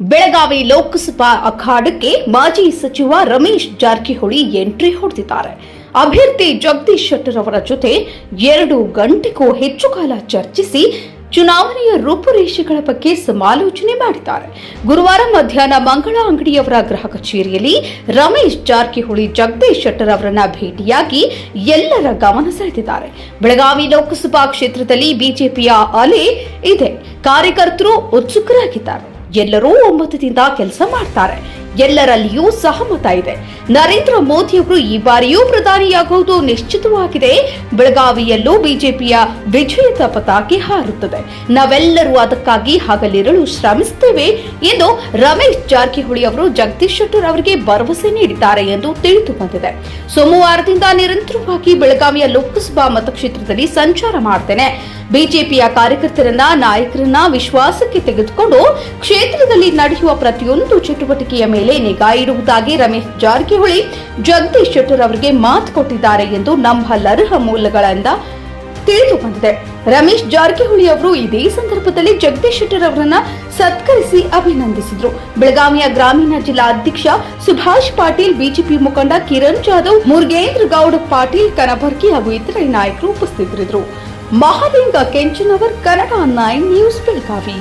ಬೆಳಗಾವಿ ಲೋಕಸಭಾ ಅಖಾಡಕ್ಕೆ ಮಾಜಿ ಸಚಿವ ರಮೇಶ್ ಜಾರಕಿಹೊಳಿ ಎಂಟ್ರಿ ಹೊಡೆದಿದ್ದಾರೆ. ಅಭ್ಯರ್ಥಿ ಜಗದೀಶ್ ಶೆಟ್ಟರ್ ಅವರ ಜೊತೆ ಎರಡು ಗಂಟೆಗೂ ಹೆಚ್ಚು ಕಾಲ ಚರ್ಚಿಸಿ ಚುನಾವಣೆಯ ರೂಪುರೇಷೆಗಳ ಬಗ್ಗೆ ಸಮಾಲೋಚನೆ ಮಾಡಿದ್ದಾರೆ. ಗುರುವಾರ ಮಧ್ಯಾಹ್ನ ಮಂಗಳ ಅಂಗಡಿಯವರ ಗೃಹ ಕಚೇರಿಯಲ್ಲಿ ರಮೇಶ್ ಜಾರಕಿಹೊಳಿ, ಜಗದೀಶ್ ಶೆಟ್ಟರ್ ಅವರನ್ನ ಭೇಟಿಯಾಗಿ ಎಲ್ಲರ ಗಮನ ಸೆಳೆದಿದ್ದಾರೆ. ಬೆಳಗಾವಿ ಲೋಕಸಭಾ ಕ್ಷೇತ್ರದಲ್ಲಿ ಬಿಜೆಪಿಯ ಅಲೆ ಇದೆ. ಕಾರ್ಯಕರ್ತರು ಉತ್ಸುಕರಾಗಿದ್ದಾರೆ. ಎಲ್ಲರೂ ಒಮ್ಮತದಿಂದ ಕೆಲಸ ಮಾಡ್ತಾರೆ. ಎಲ್ಲರಲ್ಲಿಯೂ ಸಹಮತ ಇದೆ. ನರೇಂದ್ರ ಮೋದಿ ಅವರು ಈ ಬಾರಿಯೂ ಪ್ರಧಾನಿಯಾಗುವುದು ನಿಶ್ಚಿತವಾಗಿದೆ. ಬೆಳಗಾವಿಯಲ್ಲೂ ಬಿಜೆಪಿಯ ವಿಜಯದ ಪತಾಕೆ ಹಾರುತ್ತದೆ. ನಾವೆಲ್ಲರೂ ಅದಕ್ಕಾಗಿ ಹಗಲಿರಲು ಶ್ರಮಿಸುತ್ತೇವೆ ಎಂದು ರಮೇಶ್ ಜಾರಕಿಹೊಳಿ ಅವರು, ಜಗದೀಶ್ ಶೆಟ್ಟರ್ ಅವರಿಗೆ ಭರವಸೆ ನೀಡಿದ್ದಾರೆ ಎಂದು ತಿಳಿದು ಬಂದಿದೆ. ಸೋಮವಾರದಿಂದ ನಿರಂತರವಾಗಿ ಬೆಳಗಾವಿಯ ಲೋಕಸಭಾ ಮತಕ್ಷೇತ್ರದಲ್ಲಿ ಸಂಚಾರ ಮಾಡ್ತೇನೆ. ಬಿಜೆಪಿಯ ಕಾರ್ಯಕರ್ತರನ್ನ, ನಾಯಕರನ್ನ ವಿಶ್ವಾಸಕ್ಕೆ ತೆಗೆದುಕೊಂಡು ಕ್ಷೇತ್ರದಲ್ಲಿ ನಡೆಯುವ ಪ್ರತಿಯೊಂದು ಚಟುವಟಿಕೆಯ ಮೇಲೆ ನಿಗಾ ಇಡುವುದಾಗಿ ರಮೇಶ್ ಜಾರಕಿಹೊಳಿ, ಜಗದೀಶ್ ಶೆಟ್ಟರ್ ಅವರಿಗೆ ಮಾತು ಕೊಟ್ಟಿದ್ದಾರೆ ಎಂದು ನಂಬಲರ್ಹ ಮೂಲಗಳಿಂದ ತಿಳಿದು ಬಂದಿದೆ ರಮೇಶ್ ಜಾರಕಿಹೊಳಿ ಅವರು ಇದೇ ಸಂದರ್ಭದಲ್ಲಿ ಜಗದೀಶ್ ಶೆಟ್ಟರ್ ಅವರನ್ನ ಸತ್ಕರಿಸಿ ಅಭಿನಂದಿಸಿದ್ರು. ಬೆಳಗಾವಿಯ ಗ್ರಾಮೀಣ ಜಿಲ್ಲಾ ಅಧ್ಯಕ್ಷ ಸುಭಾಷ್ ಪಾಟೀಲ್, ಬಿಜೆಪಿ ಮುಖಂಡ ಕಿರಣ್ ಜಾಧವ್, ಮುರುಗೇಂದ್ರ ಗೌಡ ಪಾಟೀಲ್ ಕನಬರ್ಕಿ ಹಾಗೂ ಇತರೆ ನಾಯಕರು ಉಪಸ್ಥಿತರಿದ್ದರು. Mahalinga Kenchanavar Kannada nine news Belagavi